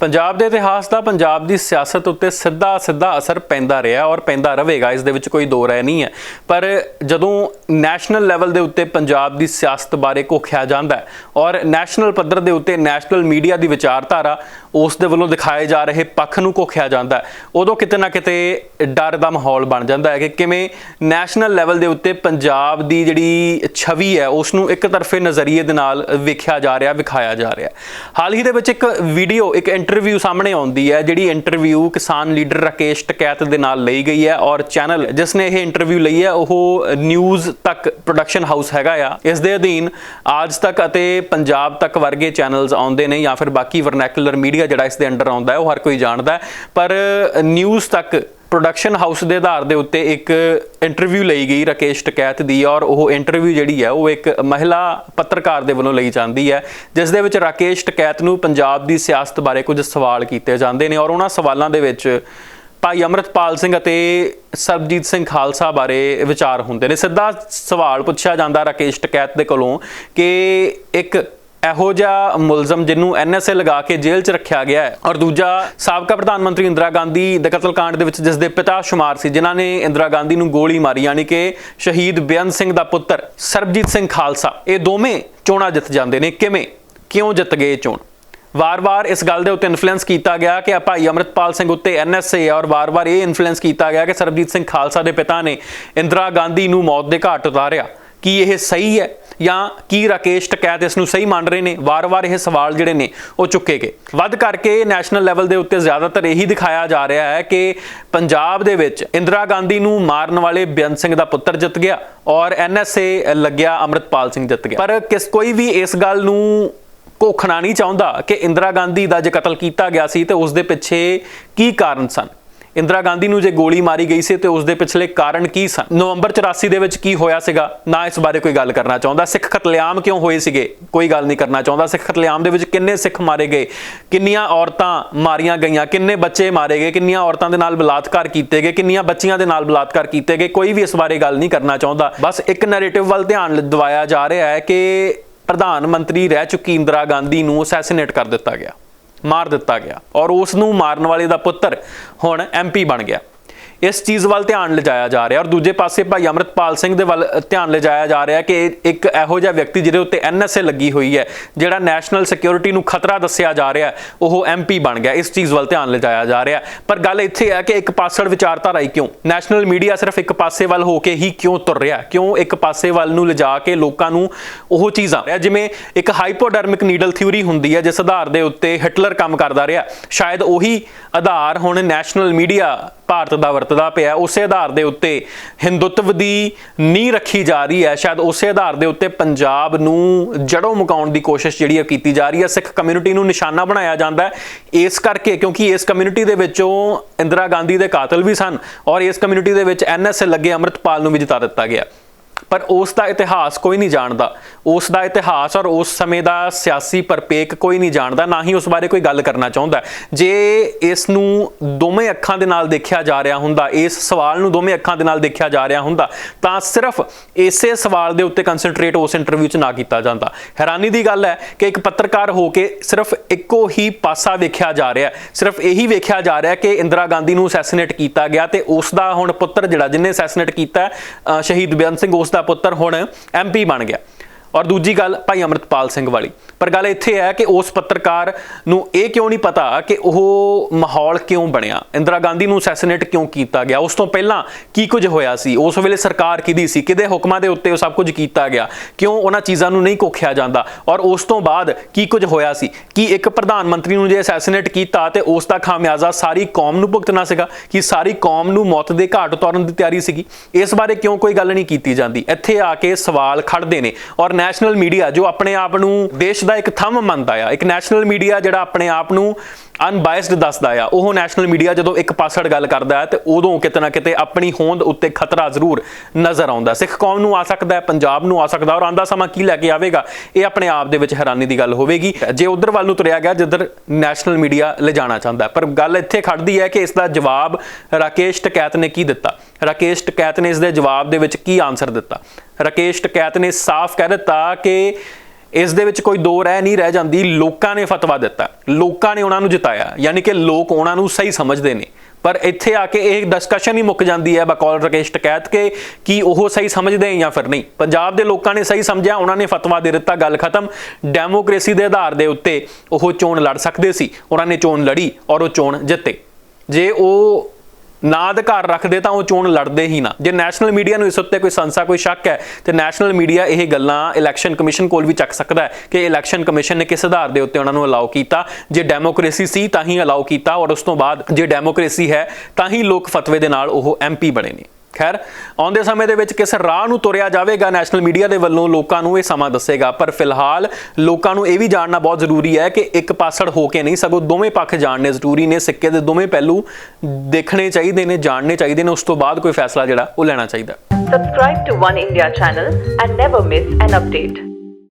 ਪੰਜਾਬ ਦੇ ਇਤਿਹਾਸ ਦਾ, ਪੰਜਾਬ ਦੀ ਸਿਆਸਤ ਉੱਤੇ ਸਿੱਧਾ ਸਿੱਧਾ ਅਸਰ ਪੈਂਦਾ ਰਿਹਾ ਔਰ ਪੈਂਦਾ ਰਹੇਗਾ, ਇਸ ਦੇ ਵਿੱਚ ਕੋਈ ਦੋ ਰਾਏ ਨਹੀਂ ਹੈ। ਪਰ ਜਦੋਂ ਨੈਸ਼ਨਲ ਲੈਵਲ ਦੇ ਉੱਤੇ ਪੰਜਾਬ ਦੀ ਸਿਆਸਤ ਬਾਰੇ ਕੋਖਿਆ ਜਾਂਦਾ ਹੈ ਔਰ ਨੈਸ਼ਨਲ ਪੱਧਰ ਦੇ ਉੱਤੇ ਨੈਸ਼ਨਲ ਮੀਡੀਆ ਦੀ ਵਿਚਾਰਧਾਰਾ ਉਸ ਦੇ ਵੱਲੋਂ ਦਿਖਾਏ ਜਾ ਰਹੇ ਪੱਖ ਨੂੰ ਕੋਖਿਆ ਜਾਂਦਾ ਹੈ, ਉਦੋਂ ਕਿਤੇ ਨਾ ਕਿਤੇ ਡਰ ਦਾ ਮਾਹੌਲ ਬਣ ਜਾਂਦਾ ਹੈ ਕਿ ਕਿਵੇਂ ਨੈਸ਼ਨਲ ਲੈਵਲ ਦੇ ਉੱਤੇ ਪੰਜਾਬ ਦੀ ਜਿਹੜੀ ਛਵੀ ਹੈ, ਉਸ ਨੂੰ ਇੱਕ ਤਰਫੇ ਨਜ਼ਰੀਏ ਦੇ ਨਾਲ ਵੇਖਿਆ ਜਾ ਰਿਹਾ, ਵਿਖਾਇਆ ਜਾ ਰਿਹਾ ਹਾਲ ਹੀ ਦੇ ਵਿੱਚ ਇੱਕ ਵੀਡੀਓ, ਇੱਕ ਇੰਟਰਵਿਊ ਸਾਹਮਣੇ ਆਉਂਦੀ ਹੈ, ਜਿਹੜੀ ਇੰਟਰਵਿਊ ਕਿਸਾਨ ਲੀਡਰ ਰਾਕੇਸ਼ ਟਕੈਤ ਦੇ ਨਾਲ ਲਈ ਗਈ ਹੈ ਔਰ ਚੈਨਲ ਜਿਸ ਨੇ ਇਹ ਇੰਟਰਵਿਊ ਲਈ ਹੈ, ਉਹ ਨਿਊਜ਼ ਤੱਕ ਪ੍ਰੋਡਕਸ਼ਨ ਹਾਊਸ ਹੈਗਾ ਆ। ਇਸ ਦੇ ਅਧੀਨ ਆਜ ਤੱਕ ਅਤੇ ਪੰਜਾਬ ਤੱਕ ਵਰਗੇ ਚੈਨਲਸ ਆਉਂਦੇ ਨੇ ਜਾਂ ਫਿਰ ਬਾਕੀ ਵਰਨੈਕੂਲਰ ਮੀਡੀਆ ਜਿਹੜਾ ਇਸ ਦੇ ਅੰਡਰ ਆਉਂਦਾ ਹੈ, ਉਹ ਹਰ ਕੋਈ ਜਾਣਦਾ ਹੈ। ਪਰ ਨਿਊਜ਼ ਤੱਕ ਪ੍ਰੋਡਕਸ਼ਨ ਹਾਊਸ ਦੇ ਆਧਾਰ ਦੇ ਉੱਤੇ ਇੱਕ ਇੰਟਰਵਿਊ ਲਈ ਗਈ ਰਾਕੇਸ਼ ਟਕੈਤ ਦੀ ਔਰ ਉਹ ਇੰਟਰਵਿਊ ਜਿਹੜੀ ਹੈ ਉਹ ਇੱਕ ਮਹਿਲਾ ਪੱਤਰਕਾਰ ਦੇ ਵੱਲੋਂ ਲਈ ਜਾਂਦੀ ਹੈ, ਜਿਸ ਦੇ ਵਿੱਚ ਰਾਕੇਸ਼ ਟਕੈਤ ਨੂੰ ਪੰਜਾਬ ਦੀ ਸਿਆਸਤ ਬਾਰੇ ਕੁਝ ਸਵਾਲ ਕੀਤੇ ਜਾਂਦੇ ਨੇ ਔਰ ਉਹਨਾਂ ਸਵਾਲਾਂ ਦੇ ਵਿੱਚ ਭਾਈ ਅਮਰਤਪਾਲ ਸਿੰਘ ਅਤੇ ਸਰਬਜੀਤ ਸਿੰਘ ਖਾਲਸਾ ਬਾਰੇ ਵਿਚਾਰ ਹੁੰਦੇ ਨੇ। ਸਿੱਧਾ ਸਵਾਲ ਪੁੱਛਿਆ ਜਾਂਦਾ ਰਾਕੇਸ਼ ਟਕੈਤ ਦੇ ਕੋਲੋਂ ਕਿ ਇੱਕ ਇਹੋ ਜਿਹਾ ਮੁਲਜ਼ਮ ਜਿਹਨੂੰ ਐਨਐਸਏ ਲਗਾ ਕੇ ਜੇਲ੍ਹ 'ਚ ਰੱਖਿਆ ਗਿਆ ਹੈ। ਔਰ ਦੂਜਾ ਸਾਬਕਾ ਪ੍ਰਧਾਨ ਮੰਤਰੀ ਇੰਦਰਾ ਗਾਂਧੀ ਦੇ ਕਤਲकांड ਦੇ ਵਿੱਚ ਜਿਸ ਦੇ ਪਿਤਾ ਸ਼ੁਮਾਰ ਸੀ, ਜਿਨ੍ਹਾਂ ਨੇ ਇੰਦਰਾ ਗਾਂਧੀ ਨੂੰ ਗੋਲੀ ਮਾਰੀ, ਯਾਨੀ ਕਿ ਸ਼ਹੀਦ ਬੇਅੰਤ ਸਿੰਘ ਦਾ ਪੁੱਤਰ ਸਰਬਜੀਤ ਸਿੰਘ ਖਾਲਸਾ। ਇਹ ਦੋਵੇਂ ਚੋਣਾਂ ਜਿੱਤ ਜਾਂਦੇ ਨੇ। ਕਿਵੇਂ? ਕਿਉਂ ਜਿੱਤ ਗਏ ਇਹ ਚੋਣ? ਵਾਰ-ਵਾਰ ਇਸ ਗੱਲ ਦੇ ਉੱਤੇ ਇਨਫਲੂਐਂਸ ਕੀਤਾ ਗਿਆ ਕਿ ਭਾਈ ਅਮਰਤਪਾਲ ਸਿੰਘ ਉੱਤੇ ਐਨਐਸਏ ਔਰ ਵਾਰ-ਵਾਰ ਇਹ ਇਨਫਲੂਐਂਸ ਕੀਤਾ ਗਿਆ ਕਿ ਸਰਬਜੀਤ ਸਿੰਘ ਖਾਲਸਾ ਦੇ ਪਿਤਾ ਨੇ ਇੰਦਰਾ ਗਾਂਧੀ ਨੂੰ ਮੌਤ ਦੇ ਘਾਟ ਉਤਾਰਿਆ। ਕੀ ਇਹ ਸਹੀ ਹੈ ਜਾਂ ਕੀ ਰਾਕੇਸ਼ ਟਕੈਤ ਇਸ ਨੂੰ ਸਹੀ ਮੰਨ ਰਹੇ ਨੇ? ਵਾਰ-ਵਾਰ ਇਹ ਸਵਾਲ ਜਿਹੜੇ ਨੇ, ਉਹ ਚੁੱਕੇ ਗਏ। ਵੱਧ ਕਰਕੇ ਨੈਸ਼ਨਲ ਲੈਵਲ ਦੇ ਉੱਤੇ ਜ਼ਿਆਦਾਤਰ ਇਹੀ ਦਿਖਾਇਆ ਜਾ ਰਿਹਾ ਹੈ ਕਿ ਪੰਜਾਬ ਦੇ ਵਿੱਚ ਇੰਦਰਾ ਗਾਂਧੀ ਨੂੰ ਮਾਰਨ ਵਾਲੇ ਬੇਅੰਤ ਸਿੰਘ ਦਾ ਪੁੱਤਰ ਜਿੱਤ ਗਿਆ ਔਰ ਐਨਐਸਏ ਲੱਗਿਆ ਅਮਰਤਪਾਲ ਸਿੰਘ ਜਿੱਤ ਗਿਆ। ਪਰ ਕਿਸ ਕੋਈ ਵੀ ਇਸ ਗੱਲ ਨੂੰ ਕੋਖਣਾ ਨਹੀਂ ਚਾਹੁੰਦਾ ਕਿ ਇੰਦਰਾ ਗਾਂਧੀ ਦਾ ਜੇ ਕਤਲ ਕੀਤਾ ਗਿਆ ਸੀ ਤੇ ਉਸ ਦੇ ਪਿੱਛੇ ਕੀ ਕਾਰਨ ਸਨ? ਇੰਦਰਾ ਗਾਂਧੀ ਨੂੰ ਜੇ ਗੋਲੀ ਮਾਰੀ ਗਈ ਸੀ ਤੇ ਉਸ ਦੇ ਪਿਛਲੇ ਕਾਰਨ ਕੀ ਸਨ? ਨਵੰਬਰ 84 ਦੇ ਵਿੱਚ ਕੀ ਹੋਇਆ ਸੀਗਾ? ਨਾ ਇਸ ਬਾਰੇ ਕੋਈ ਗੱਲ ਕਰਨਾ ਚਾਹੁੰਦਾ। ਸਿੱਖ ਕਤਲੇਆਮ ਕਿਉਂ ਹੋਏ ਸੀਗੇ? ਕੋਈ ਗੱਲ ਨਹੀਂ ਕਰਨਾ ਚਾਹੁੰਦਾ। ਸਿੱਖ ਕਤਲੇਆਮ ਦੇ ਵਿੱਚ ਕਿੰਨੇ ਸਿੱਖ ਮਾਰੇ ਗਏ? ਕਿੰਨੀਆਂ ਔਰਤਾਂ ਮਾਰੀਆਂ ਗਈਆਂ? ਕਿੰਨੇ ਬੱਚੇ ਮਾਰੇ ਗਏ? ਕਿੰਨੀਆਂ ਔਰਤਾਂ ਦੇ ਨਾਲ ਬਲਾਤਕਾਰ ਕੀਤੇ ਗਏ? ਕਿੰਨੀਆਂ ਬੱਚੀਆਂ ਦੇ ਨਾਲ ਬਲਾਤਕਾਰ ਕੀਤੇ ਗਏ? ਕੋਈ ਵੀ ਇਸ ਬਾਰੇ ਗੱਲ ਨਹੀਂ ਕਰਨਾ ਚਾਹੁੰਦਾ। ਬਸ ਇੱਕ ਨੈਰੇਟਿਵ ਵੱਲ ਧਿਆਨ ਦਿਵਾਇਆ ਜਾ ਰਿਹਾ ਹੈ ਕਿ ਪ੍ਰਧਾਨ ਮੰਤਰੀ ਰਹਿ ਚੁੱਕੀ ਇੰਦਰਾ ਗਾਂਧੀ ਨੂੰ ਅਸੈਸੀਨੇਟ ਕਰ ਦਿੱਤਾ ਗਿਆ। ਮਾਰ ਦਿੱਤਾ ਗਿਆ ਔਰ ਉਸ ਨੂੰ ਮਾਰਨ ਵਾਲੇ ਦਾ ਪੁੱਤਰ ਹੁਣ ਐਮਪੀ ਬਣ ਗਿਆ। ਇਸ ਚੀਜ਼ ਵੱਲ ਧਿਆਨ ਲਿਜਾਇਆ ਜਾ ਰਿਹਾ। ਔਰ ਦੂਜੇ ਪਾਸੇ ਭਾਈ ਅਮਰਤਪਾਲ ਸਿੰਘ ਦੇ ਵੱਲ ਧਿਆਨ ਲਿਜਾਇਆ ਜਾ ਰਿਹਾ ਕਿ ਇੱਕ ਇਹੋ ਜਿਹਾ ਵਿਅਕਤੀ ਜਿਹਦੇ ਉੱਤੇ ਐਨਐਸਏ ਲੱਗੀ ਹੋਈ ਹੈ, ਜਿਹੜਾ ਨੈਸ਼ਨਲ ਸਿਕਿਉਰਿਟੀ ਨੂੰ ਖਤਰਾ ਦੱਸਿਆ ਜਾ ਰਿਹਾ ਉਹ ਐਮਪੀ ਬਣ ਗਿਆ। ਇਸ ਚੀਜ਼ ਵੱਲ ਧਿਆਨ ਲਿਜਾਇਆ ਜਾ ਰਿਹਾ। ਪਰ ਗੱਲ ਇੱਥੇ ਹੈ ਕਿ ਇੱਕ ਪਾਸੜ ਵਿਚਾਰਧਾਰਾ ਹੀ ਕਿਉਂ? ਨੈਸ਼ਨਲ ਮੀਡੀਆ ਸਿਰਫ ਇੱਕ ਪਾਸੇ ਵੱਲ ਹੋ ਕੇ ਹੀ ਕਿਉਂ ਤੁਰ ਰਿਹਾ ਕਿਉਂ ਇੱਕ ਪਾਸੇ ਵੱਲ ਨੂੰ ਲਿਜਾ ਕੇ ਲੋਕਾਂ ਨੂੰ ਉਹ ਚੀਜ਼ਾਂ ਜਿਵੇਂ ਇੱਕ ਹਾਈਪੋਡਰਮਿਕ ਨੀਡਲ ਥਿਊਰੀ ਹੁੰਦੀ ਹੈ, ਜਿਸ ਆਧਾਰ ਦੇ ਉੱਤੇ ਹਿਟਲਰ ਕੰਮ ਕਰਦਾ ਰਿਹਾ। ਸ਼ਾਇਦ ਉਹੀ ਆਧਾਰ ਹੁਣ ਨੈਸ਼ਨਲ ਮੀਡੀਆ ਭਾਰਤ ਦਾ ਵਰਤਦਾ ਪਿਆ, ਉਸੇ ਆਧਾਰ ਦੇ ਉੱਤੇ ਹਿੰਦੁੱਤਵ ਦੀ ਨੀਂਹ ਰੱਖੀ ਜਾ ਰਹੀ ਹੈ। ਸ਼ਾਇਦ ਉਸੇ ਆਧਾਰ ਦੇ ਉੱਤੇ ਪੰਜਾਬ ਨੂੰ ਜੜੋਂ ਮੁਕਾਉਣ ਦੀ ਕੋਸ਼ਿਸ਼ ਜਿਹੜੀ ਹੈ ਕੀਤੀ ਜਾ ਰਹੀ ਹੈ। ਸਿੱਖ ਕਮਿਊਨਿਟੀ ਨੂੰ ਨਿਸ਼ਾਨਾ ਬਣਾਇਆ ਜਾਂਦਾ ਹੈ। ਇਸ ਕਰਕੇ, ਕਿਉਂਕਿ ਇਸ ਕਮਿਊਨਿਟੀ ਦੇ ਵਿੱਚੋਂ ਇੰਦਰਾ ਗਾਂਧੀ ਦੇ ਕਾਤਲ ਵੀ ਸਨ ਔਰ ਇਸ ਕਮਿਊਨਿਟੀ ਦੇ ਵਿੱਚ ਐਨਐਸਏ ਲੱਗੇ ਅਮਰਤਪਾਲ ਨੂੰ ਵੀ ਜਿਤਾ ਦਿੱਤਾ ਗਿਆ। ਪਰ ਉਸ ਦਾ ਇਤਿਹਾਸ ਕੋਈ ਨਹੀਂ ਜਾਣਦਾ। ਉਸ ਦਾ ਇਤਿਹਾਸ ਔਰ ਉਸ ਸਮੇਂ ਦਾ ਸਿਆਸੀ ਪਰਪੇਕ ਕੋਈ ਨਹੀਂ ਜਾਣਦਾ, ਨਾ ਹੀ ਉਸ ਬਾਰੇ ਕੋਈ ਗੱਲ ਕਰਨਾ ਚਾਹੁੰਦਾ। ਜੇ ਇਸ ਨੂੰ ਦੋਵੇਂ ਅੱਖਾਂ ਦੇ ਨਾਲ ਦੇਖਿਆ ਜਾ ਰਿਹਾ ਹੁੰਦਾ, ਇਸ ਸਵਾਲ ਨੂੰ ਦੋਵੇਂ ਅੱਖਾਂ ਦੇ ਨਾਲ ਦੇਖਿਆ ਜਾ ਰਿਹਾ ਹੁੰਦਾ, ਤਾਂ ਸਿਰਫ ਇਸੇ ਸਵਾਲ ਦੇ ਉੱਤੇ ਕਨਸੈਂਟਰੇਟ ਉਸ ਇੰਟਰਵਿਊ 'ਚ ਨਾ ਕੀਤਾ ਜਾਂਦਾ। ਹੈਰਾਨੀ ਦੀ ਗੱਲ ਹੈ ਕਿ ਇੱਕ ਪੱਤਰਕਾਰ ਹੋ ਕੇ ਸਿਰਫ ਇੱਕੋ ਹੀ ਪਾਸਾ ਵੇਖਿਆ ਜਾ ਰਿਹਾ ਸਿਰਫ ਇਹੀ ਵੇਖਿਆ ਜਾ ਰਿਹਾ ਕਿ ਇੰਦਰਾ ਗਾਂਧੀ ਨੂੰ ਅਸੈਸੀਨੇਟ ਕੀਤਾ ਗਿਆ ਤੇ ਉਸ ਦਾ ਹੁਣ ਪੁੱਤਰ ਜਿਹੜਾ ਜਿਨੇ ਅਸੈਸੀਨੇਟ ਕੀਤਾ ਸ਼ਹੀਦ ਬੇਅੰਤ ਸਿੰਘ, ਉਸ ਦਾ ਪੁੱਤਰ ਹੁਣ ਐਮਪੀ ਬਣ ਗਿਆ। ਔਰ ਦੂਜੀ ਗੱਲ ਭਾਈ ਅਮਰਤਪਾਲ ਸਿੰਘ ਵਾਲੀ। ਪਰ ਗੱਲ ਇੱਥੇ ਹੈ ਕਿ ਉਸ ਪੱਤਰਕਾਰ ਨੂੰ ਇਹ ਕਿਉਂ ਨਹੀਂ ਪਤਾ ਕਿ ਉਹ ਮਾਹੌਲ ਕਿਉਂ ਬਣਿਆ? ਇੰਦਰਾ ਗਾਂਧੀ ਨੂੰ ਅਸੈਸੀਨੇਟ ਕਿਉਂ ਕੀਤਾ ਗਿਆ? ਉਸ ਤੋਂ ਪਹਿਲਾਂ ਕੀ ਕੁਝ ਹੋਇਆ ਸੀ? ਉਸ ਵੇਲੇ ਸਰਕਾਰ ਕਿਹਦੀ ਸੀ? ਕਿਹਦੇ ਹੁਕਮਾਂ ਦੇ ਉੱਤੇ ਉਹ ਸਭ ਕੁਝ ਕੀਤਾ ਗਿਆ? ਕਿਉਂ ਉਹਨਾਂ ਚੀਜ਼ਾਂ ਨੂੰ ਨਹੀਂ ਕੋਖਿਆ ਜਾਂਦਾ? ਔਰ ਉਸ ਤੋਂ ਬਾਅਦ ਕੀ ਕੁਝ ਹੋਇਆ ਸੀ? ਕਿ ਇੱਕ ਪ੍ਰਧਾਨ ਮੰਤਰੀ ਨੂੰ ਜੇ ਅਸੈਸੀਨੇਟ ਕੀਤਾ ਤੇ ਉਸ ਦਾ ਖਾਮਿਆਜ਼ਾ ਸਾਰੀ ਕੌਮ ਨੂੰ ਭੁਗਤਣਾ ਸੀਗਾ? ਕਿ ਸਾਰੀ ਕੌਮ ਨੂੰ ਮੌਤ ਦੇ ਘਾਟ ਉਤਾਰਨ ਦੀ ਤਿਆਰੀ ਸੀਗੀ? ਇਸ ਬਾਰੇ ਕਿਉਂ ਕੋਈ ਗੱਲ ਨਹੀਂ ਕੀਤੀ ਜਾਂਦੀ? ਇੱਥੇ ਆ ਕੇ ਸਵਾਲ ਖੜਦੇ ਨੇ। ਔਰ ਨੈਸ਼ਨਲ ਮੀਡੀਆ ਜੋ ਆਪਣੇ ਆਪ ਨੂੰ ਦੇਸ਼ ਦਾ ਇੱਕ ਥੰਮ ਮੰਨਦਾ ਆ, ਇੱਕ ਨੈਸ਼ਨਲ ਮੀਡੀਆ ਜਿਹੜਾ ਆਪਣੇ ਆਪ ਨੂੰ ਅਨਬਾਇਸਡ ਦੱਸਦਾ ਆ, ਉਹ ਨੈਸ਼ਨਲ ਮੀਡੀਆ ਜਦੋਂ ਇੱਕ ਪਾਸੜ ਗੱਲ ਕਰਦਾ ਹੈ ਤੇ ਉਦੋਂ ਕਿਤੇ ਨਾ ਕਿਤੇ ਆਪਣੀ ਹੋਂਦ ਉੱਤੇ ਖਤਰਾ ਜ਼ਰੂਰ ਨਜ਼ਰ ਆਉਂਦਾ। ਸਿੱਖ ਕੌਮ ਨੂੰ ਆ ਸਕਦਾ ਹੈ, ਪੰਜਾਬ ਨੂੰ ਆ ਸਕਦਾ, ਔਰ ਆਂਦਾ ਸਮਾਂ ਕੀ ਲੈ ਕੇ ਆਵੇਗਾ, ਇਹ ਆਪਣੇ ਆਪ ਦੇ ਵਿੱਚ ਹੈਰਾਨੀ ਦੀ ਗੱਲ ਹੋਵੇਗੀ। ਜੇ ਉਧਰ ਵੱਲ ਨੂੰ ਤੁਰਿਆ ਗਿਆ, ਜਿੱਧਰ ਨੈਸ਼ਨਲ ਮੀਡੀਆ ਲਿਜਾਣਾ ਚਾਹੁੰਦਾ ਪਰ ਗੱਲ ਇੱਥੇ ਖੜਦੀ ਹੈ ਕਿ ਇਸ ਦਾ ਜਵਾਬ ਰਾਕੇਸ਼ ਟਕੈਤ ਨੇ ਕੀ ਦਿੱਤਾ? ਰਾਕੇਸ਼ ਟਕੈਤ ਨੇ ਇਸ ਦੇ ਜਵਾਬ ਦੇ ਵਿੱਚ ਕੀ ਆਨਸਰ ਦਿੱਤਾ? ਰਾਕੇਸ਼ ਟਕੈਤ ਨੇ ਸਾਫ਼ ਕਹਿ ਦਿੱਤਾ ਕਿ ਇਸ ਦੇ ਵਿੱਚ ਕੋਈ ਦੋ ਰਹਿ ਨਹੀਂ ਰਹਿ ਜਾਂਦੀ, ਲੋਕਾਂ ਨੇ ਫਤਵਾ ਦਿੱਤਾ। ਲੋਕਾਂ ਨੇ ਉਹਨਾਂ ਨੂੰ ਜਿਤਾਇਆ, ਯਾਨੀ ਕਿ ਲੋਕ ਉਹਨਾਂ ਨੂੰ ਸਹੀ ਸਮਝਦੇ ਨੇ। ਪਰ ਇੱਥੇ ਆ ਕੇ ਇਹ ਡਿਸਕਸ਼ਨ ਹੀ ਮੁੱਕ ਜਾਂਦੀ ਹੈ ਬਕੌਲ ਰਕੇਸ਼ ਟਕੈਤ ਕੇ ਕੀ ਉਹ ਸਹੀ ਸਮਝਦੇ ਜਾਂ ਫਿਰ ਨਹੀਂ। ਪੰਜਾਬ ਦੇ ਲੋਕਾਂ ਨੇ ਸਹੀ ਸਮਝਿਆ, ਉਹਨਾਂ ਨੇ ਫਤਵਾ ਦੇ ਦਿੱਤਾ, ਗੱਲ ਖਤਮ। ਡੈਮੋਕ੍ਰੇਸੀ ਦੇ ਆਧਾਰ ਦੇ ਉੱਤੇ ਉਹ ਚੋਣ ਲੜ ਸਕਦੇ ਸੀ। ਉਹਨਾਂ ਨੇ ਚੋਣ ਲੜੀ ਔਰ ਉਹ ਚੋਣ ਜਿੱਤੇ। ਜੇ ਉਹ ਨਾ ਅਧਿਕਾਰ ਰੱਖਦੇ ਤਾਂ ਉਹ ਚੋਣ ਲੜਦੇ ਹੀ ਨਾ। ਜੇ ਨੈਸ਼ਨਲ ਮੀਡੀਆ ਨੂੰ ਇਸ ਉੱਤੇ ਕੋਈ ਸੰਸਾ, ਕੋਈ ਸ਼ੱਕ ਹੈ, ਤੇ ਨੈਸ਼ਨਲ ਮੀਡੀਆ ਇਹ ਗੱਲਾਂ ਇਲੈਕਸ਼ਨ ਕਮਿਸ਼ਨ ਕੋਲ ਵੀ ਚੱਕ ਸਕਦਾ ਹੈ ਕਿ ਇਲੈਕਸ਼ਨ ਕਮਿਸ਼ਨ ਨੇ ਕਿਸ ਆਧਾਰ ਦੇ ਉੱਤੇ ਉਹਨਾਂ ਨੂੰ ਅਲਾਉ ਕੀਤਾ। ਜੇ ਡੈਮੋਕ੍ਰੇਸੀ ਸੀ, ਤਾਂ ਹੀ ਅਲਾਉ ਕੀਤਾ ਔਰ ਉਸ ਤੋਂ ਬਾਅਦ ਜੇ ਡੈਮੋਕ੍ਰੇਸੀ ਹੈ, ਤਾਂ ਹੀ ਲੋਕ ਫਤਵੇ ਦੇ ਨਾਲ ਉਹ ਐਮਪੀ ਬਣੇ ਨੇ। ਖੈਰ, ਆਉਂਦੇ ਸਮੇਂ ਦੇ ਵਿੱਚ ਕਿਸ ਰਾਹ ਨੂੰ ਤੁਰਿਆ ਜਾਵੇਗਾ ਨੈਸ਼ਨਲ ਮੀਡੀਆ ਦੇ ਵੱਲੋਂ ਲੋਕਾਂ ਨੂੰ ਇਹ ਸਮਾਂ ਦੱਸੇਗਾ। ਪਰ ਫਿਲਹਾਲ ਲੋਕਾਂ ਨੂੰ ਇਹ ਵੀ ਜਾਣਨਾ ਬਹੁਤ ਜ਼ਰੂਰੀ ਹੈ ਕਿ ਇੱਕ ਪਾਸੜ ਹੋ ਕੇ ਨਹੀਂ, ਸਗੋਂ ਦੋਵੇਂ ਪੱਖ ਜਾਣਨੇ ਜ਼ਰੂਰੀ ਨੇ। ਸਿੱਕੇ ਦੇ ਦੋਵੇਂ ਪਹਿਲੂ ਦੇਖਣੇ ਚਾਹੀਦੇ ਨੇ, ਜਾਣਨੇ ਚਾਹੀਦੇ ਨੇ। ਉਸ ਤੋਂ ਬਾਅਦ ਕੋਈ ਫੈਸਲਾ ਜਿਹੜਾ, ਉਹ ਲੈਣਾ ਚਾਹੀਦਾ। Subscribe to One India channel and never miss an update.